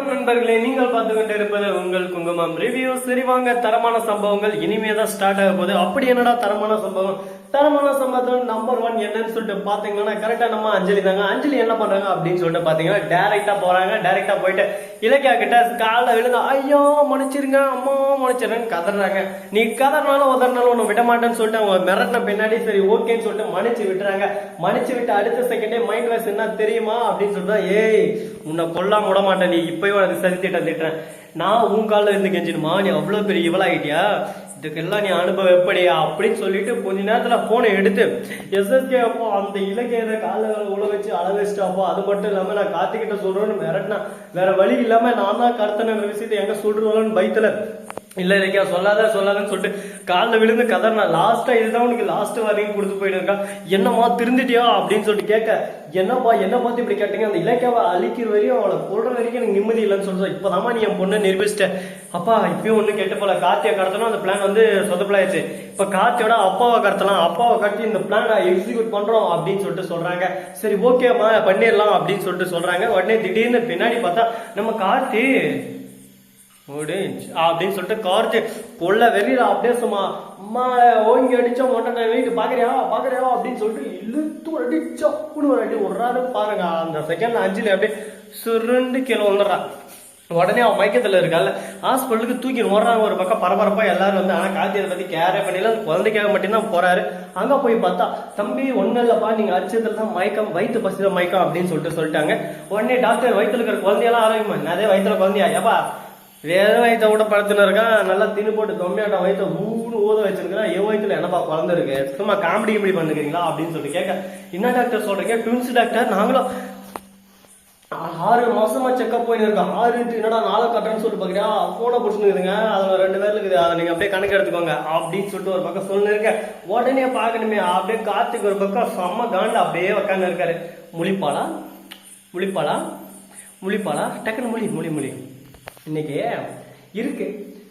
வணக்கம் நண்பர்களே நீங்கள் பார்த்து கொண்டு இருப்பது உங்கள் குங்குமம் ரிவ்யூ சரி வாங்க தரமான சம்பவங்கள் இனிமே தான் ஸ்டார்ட் ஆக போகுது. அப்படி என்னடா தரமான சம்பவம்? தரமான சம்பவத்தோட நம்பர் ஒன் என்னன்னு சொல்லிட்டு பாத்தீங்கன்னா கரெக்டா நம்ம அஞ்சலி தாங்க. அஞ்சலி என்ன பண்றாங்க அப்படின்னு சொல்லிட்டு பாத்தீங்கன்னா டைரக்டா போறாங்க. டைரக்டா போயிட்டு இலக்கியா கிட்ட காலைல விழுந்து ஐயோ மன்னிச்சிருங்க அம்மா மன்னிச்சிருங்கன்னு கதறாங்க. நீ கதறினாலும் உதறினாலும் ஒன்று விட மாட்டேன்னு சொல்லிட்டு அவங்க மிரட்டின பின்னாடி சரி ஓகேன்னு சொல்லிட்டு மன்னிச்சு விட்டுறாங்க. மன்னிச்சு விட்டு அடுத்த செகண்டே மைண்ட் வாய்ஸ் என்ன தெரியுமா? அப்படின்னு சொல்லிட்டு ஏய் உன்னை கொல்லாம விட மாட்டேன். நீ இப்பயும் எனக்கு சரி திட்டம் திட்டுறேன் நான் உன் காலில் இருந்து கெஞ்சிடுமா? நீ அவ்வளோ பெரிய இவளாகிட்டியா இதுக்கெல்லாம் நீ அனுபவம் எப்படியா அப்படின்னு சொல்லிட்டு கொஞ்ச நேரத்துல போனை எடுத்து எஸ்எஸ்கே அப்போ அந்த இலக்கியத்தை காலில் உள்ள வச்சு அள அது மட்டும் இல்லாம நான் கார்த்திகிட்ட சொல்றேன்னு மிரட்டினா வேற வழி இல்லாம நான் தான் கடத்தின விஷயத்தை எங்க சொல்றோம்னு பயத்தில் இல்ல இலக்கியா சொல்லாத சொல்லாதன்னு சொல்லிட்டு காலில் விழுந்து கதறினா லாஸ்டா இதுதான் உனக்கு லாஸ்ட் வரையும் கொடுத்து போயிட்டு என்னம்மா திருந்துட்டியா அப்படின்னு சொல்லிட்டு கேட்க என்னப்பா என்ன பார்த்து இப்படி கேட்டீங்க? அந்த இலக்கியாவை அழிக்கிற வரையும் அவளை கொள்ற வரைக்கும் எனக்கு நிம்மதி இல்லைன்னு சொல்றேன் இப்பதாம்மா நீ என் பொண்ணை நிரூபிச்சிட்ட. அப்பா இப்பயும் ஒண்ணு கேட்டு போல. கார்த்தியை கடத்தணும் அந்த பிளான் வந்து சொதப்பலாயிடுச்சு. இப்ப கார்த்தியோட அப்பாவை கடத்தலாம். அப்பாவை கடத்தி இந்த பிளானை எக்ஸிக்யூட் பண்றோம் அப்படின்னு சொல்லிட்டு சொல்றாங்க. சரி ஓகேம்மா பண்ணிடலாம் அப்படின்னு சொல்லிட்டு சொல்றாங்க. உடனே திடீர்னு பின்னாடி பார்த்தா நம்ம கார்த்தி முடிஞ்சு அப்படின்னு சொல்லிட்டு கார்ஜு கொள்ள வெளியில அப்படியே சும்மா அம்மா ஓங்கி அடிச்சா மொட்டை வீட்டு பாக்குறியா? பாக்குறியா? அப்படின்னு சொல்லிட்டு இழுத்து அடிச்சா அப்படி ஒரு அடி விடுறாரு பாருங்க. அந்த செகண்ட்ல அஞ்சுல அப்படியே சுருண்டு கீழே வந்துடுறான் உடனே அவன் மயக்கத்துல இருக்கால ஹாஸ்பிட்டலுக்கு தூக்கி ஓடுறாங்க ஒரு பக்கம் பரபரப்பா எல்லாரும் வந்து ஆனா கார்த்தி பற்றி பத்தி கேரே பண்ணல. அந்த குழந்தைக்காக மட்டும்தான் போறாரு. அங்க போய் பார்த்தா தம்பி ஒண்ணு இல்லப்பா. நீங்க அடிச்சதுல தான் மயக்கம் வயிற்று பசிதான் மயக்கம் அப்படின்னு சொல்லிட்டு சொல்லிட்டாங்க. உடனே டாக்டர் வயிற்றுல இருக்கிற குழந்தையெல்லாம் ஆரோக்கியமா அதே வயிற்றுல குழந்தையா? ஏப்பா வேற வயிற்ற கூட படுத்துன்னு இருக்கான் நல்லா தின்னு போட்டு தொம்மையாட்ட வயிற்ற மூணு ஊத வச்சிருக்கான் என் வயிற்றுல என்னப்பா குழந்தை இருக்கு சும்மா காமெடி இப்படி பண்ணுறீங்களா அப்படின்னு சொல்லி கேட்க என்ன டாக்டர் சொல்றீங்க? Twins doctor? நாங்களும் ஆறு மாசமா செக்அப் போயின்னு இருக்கோம். ஆறு என்னடா நாளை கட்டுறேன்னு சொல்லிட்டு பாக்குறியா? போனை பிடிச்சிருக்குதுங்க அதுல ரெண்டு பேர் இருக்குது. அதை நீங்க அப்படியே கணக்கு எடுத்துக்கோங்க அப்படின்னு சொல்லிட்டு ஒரு பக்கம் சொல்லிருக்கேன் உடனே பார்க்கணுமே. அப்படியே காத்துக்கு ஒரு பக்கம் செம்ம காண்டு அப்படியே உட்காந்து இருக்காரு. முழிப்பாளா? முழிப்பாளா? முழிப்பாளா? டக்குன்னு மொழி மொழி மொழி. இன்னைக்கு இருக்கு.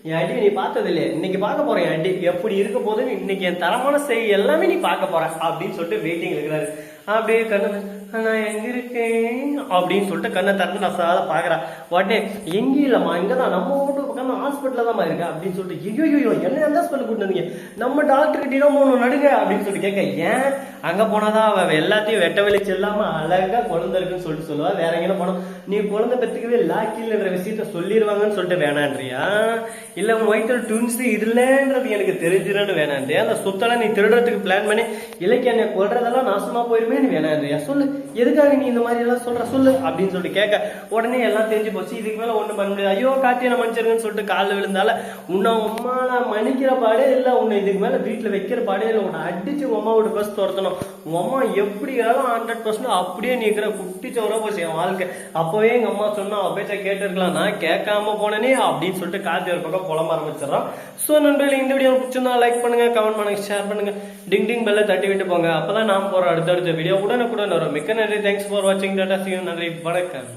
என் அடி நீ பார்த்தது இல்லையே இன்னைக்கு பார்க்க போறேன் என் அடி. எப்படி இருக்க போது இன்னைக்கு என் தரமான செய்தி எல்லாமே நீ பார்க்க போற அப்படின்னு சொல்லிட்டு வெயிட்டிங் இருக்கிறாரு. அப்படியே கண்ணு நான் எங்க இருக்கேன் அப்படின்னு சொல்லிட்டு கண்ணை திறந்து நான் சாத பாக்குறேன் உடனே எங்க இல்லம்மா இங்கதான். நம்ம வீட்டு பக்கம் ஹாஸ்பிட்டல்ல தான் இருக்கு அப்படின்னு சொல்லிட்டு ஐயோ ஐயோ என்ன எந்த ஹாஸ்பிட்டல் கூட்டு வந்தீங்க நம்ம டாக்டர் கிட்டே போகணும் நடுங்க அப்படின்னு சொல்லிட்டு கேட்க ஏன்? அங்க போனாதான் அவ எல்லாத்தையும் வெட்ட வெளிச்சு இல்லாம அழகா குழந்தை இருக்குன்னு சொல்லிட்டு சொல்லுவா. வேற எங்கேயும் போனோம் நீ குழந்தை பத்துக்கவே லாக்கில்ன்ற விஷயத்த சொல்லிடுவாங்கன்னு சொல்லிட்டு வேணான்றியா? இல்ல உன் வயிற்றுல ட்வின்ஸ் இல்லைன்றது எனக்கு தெரிஞ்சிடன்னு வேணான்றியா? அந்த சொத்தெல்லாம் நீ திருடுறதுக்கு பிளான் பண்ணி இலக்கிய என்னை கொள்றதெல்லாம் நாசமா போயிருமே நீ வேணான்றியா? சொல்லு. எதுக்காக நீ இந்த மாதிரி எல்லாம் சொல்ற? சொல்லு அப்படின்னு சொல்லிட்டு கேட்க உடனே எல்லாம் தெரிஞ்சு போச்சு. இதுக்கு மேல ஒண்ணும் பண்ண முடியாது. ஐயோ காட்டிய மன்னிச்சிருங்கன்னு சொல்லிட்டு காலில் விழுந்தால உன்னை உம்மா நான் மன்னிக்கிற பாடே இல்ல. உன்னை இதுக்கு மேல வீட்டுல வைக்கிற பாடே இல்லை. உன்னை அடிச்சு உங்க அம்மாவோட பஸ் துரத்தணும். உங்க அம்மா எப்படியாலும் ஹண்ட்ரட் பர்சன்ட் அப்படியே நீக்கிற குட்டி சோற போச்சு என் வாழ்க்கை. அப்போவே எங்க அம்மா சொன்னா அவ பேச்ச கேட்டிருக்கலாம் நான் கேட்காம போனேனே அப்படின்னு சொல்லிட்டு கார்த்தி ஒரு பக்கம் புலம்ப ஆரம்பிச்சிடறான். ஸோ நண்பர்கள் இந்த வீடியோ பிடிச்சிருந்தா லைக் பண்ணுங்க கமெண்ட் பண்ணுங்க ஷேர் பண்ணுங்க. டிங் டிங் பெல்ல தட்டி விட்டு போங்க. அப்பதான் நாம் போற அடுத்தடுத்த வீடியோ உடனுக்குடன் வரும். மிக்க நன்றி. தேங்க்ஸ் ஃபார் வாட்சிங் டாட்டா சியூ நன்றி. வணக்கம்.